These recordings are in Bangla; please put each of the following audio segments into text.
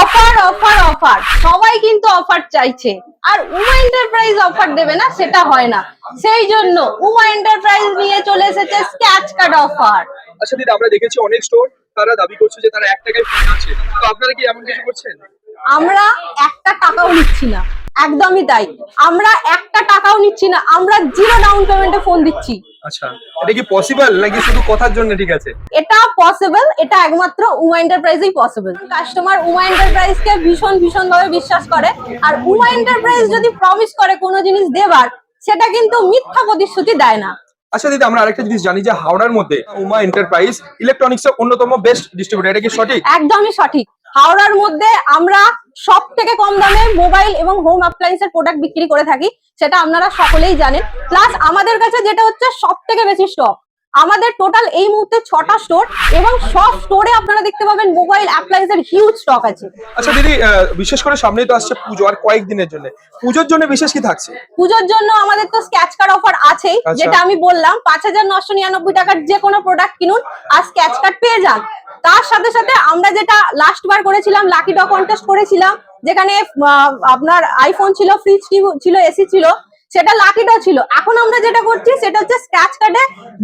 অফার অফার অফার সবাই কিন্তু অফার চাইছে। আর উমা এন্টারপ্রাইজ অফার দেবে না সেটা হয় না। সেই জন্য উমা এন্টারপ্রাইজ নিয়ে চলে এসেছে স্ক্যাচ কার্ড অফার আচ্ছা দিদি আমরা দেখেছি অনেক স্টোর তারা দাবি করছে যে তারা এক টাকায় ফোন আছে। তো আপনারা কি এমন কিছু করছেন? আমরা একটা টাকাও নিচ্ছি না। একদমই তাই। আমরা একটা টাকাও নিচ্ছি না আমরা জিরো ডাউন পেমেন্টে ফোন দিচ্ছি। আচ্ছা এটা কি পসিবল নাকি শুধু কথার জন্য ঠিক আছে? এটা পসিবল এটা একমাত্র উমা এন্টারপ্রাইজেই পসিবল কাস্টমার উমা এন্টারপ্রাইজ কে ভীষণ ভীষণ ভাবে বিশ্বাস করে। আর উমা এন্টারপ্রাইজ যদি প্রমিস করে কোনো জিনিস দেবার সেটা কিন্তু মিথ্যা প্রতিশ্রুতি দেয় না। আচ্ছা দিদি আমরা আরেকটা জিনিস জানি যে হাওড়ার মধ্যে উমা এন্টারপ্রাইজ ইলেকট্রনিক্স এর অন্যতম বেস্ট ডিস্ট্রিবিউটর এটা কি সঠিক? একদমই সঠিক। হাওড়ার মধ্যে আমরা সব থেকে কম দামে মোবাইল এবং হোম অ্যাপ্লায়েন্সের প্রোডাক্ট বিক্রি করে থাকি সেটা আপনারা সকলেই জানেন। প্লাস আমাদের কাছে যেটা হচ্ছে সব থেকে বেশি স্টক আমাদের টোটাল এই মুহূর্তে ছটা স্টোর এবং সব স্টোরে আপনারা দেখতে পাবেন মোবাইল অ্যাপ্লায়েন্সের হিউজ স্টক আছে। আচ্ছা দিদি বিশেষ করে সামনেই তো আসছে পুজো আর কয়েকদিনের জন্য। পুজোর জন্য বিশেষ কি থাকছে? পুজোর জন্য আমাদের তো স্ক্যাচ কার্ড অফার আছেই আচ্ছা। যেটা আমি বললাম পাঁচ হাজার নশো নিরানব্বই টাকার যে কোনো প্রোডাক্ট কিনুন আর স্ক্যাচ কার্ড পেয়ে যান। তার সাথে সাথে আমরা যেটা লাস্ট বার করেছিলাম লাকি ডগ কন্টেস্ট করেছিলাম, যেখানে আপনার আইফোন ছিল ফ্রিজ ছিল এসি ছিল, সেটা লাকি ডগ ছিল। এখন আমরা যেটা করছি, সেটা হচ্ছে স্ক্যাচ কার্ডে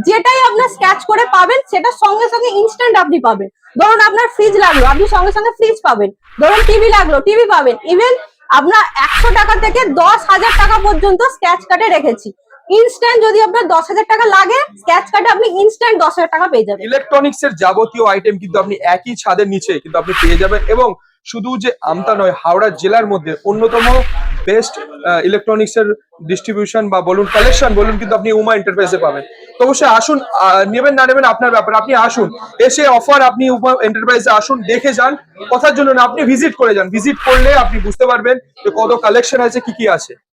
যেটাই আপনার স্ক্যাচ করে পাবেন, সেটা সঙ্গে সঙ্গে ইনস্ট্যান্ট আপনি পাবেন। ধরুন আপনার ফ্রিজ লাগল, আপনি সঙ্গে সঙ্গে ফ্রিজ পাবেন। ধরুন টিভি লাগল টিভি পাবেন। ইভেন আপনার একশো টাকা থেকে দশ হাজার টাকা পর্যন্ত স্ক্যাচ কার্ডে রেখেছি। ইনস্ট্যান্ট যদি আপনার দশ হাজার টাকা লাগে স্ক্যাচ কার্ডে আপনি ইনস্ট্যান্ট দশ হাজার টাকা পেয়ে যাবেন। ইলেকট্রনিক্স এর যাবতীয় আইটেম কিন্তু আপনি একই ছাদের নিচে কিন্তু আপনি পেয়ে যাবেন এবং শুধু যে আমতা নয়, হাওড়া জেলার মধ্যে অন্যতম বেস্ট ইলেকট্রনিক্স এর ডিস্ট্রিবিউশন বা বলুন কালেকশন বলুন কিন্তু আপনি উমা এন্টারপ্রাইজে পাবেন। তো অবশ্যই আসুন নেবেন না নেবেন আপনার ব্যাপার, আপনি আসুন। এসে অফার আপনি উমা এন্টারপ্রাইজে আসুন, দেখে যান। কথার জন্য না, আপনি ভিজিট করে যান। ভিজিট করলে আপনি বুঝতে পারবেন যে কত কালেকশন আছে, কি কি আছে।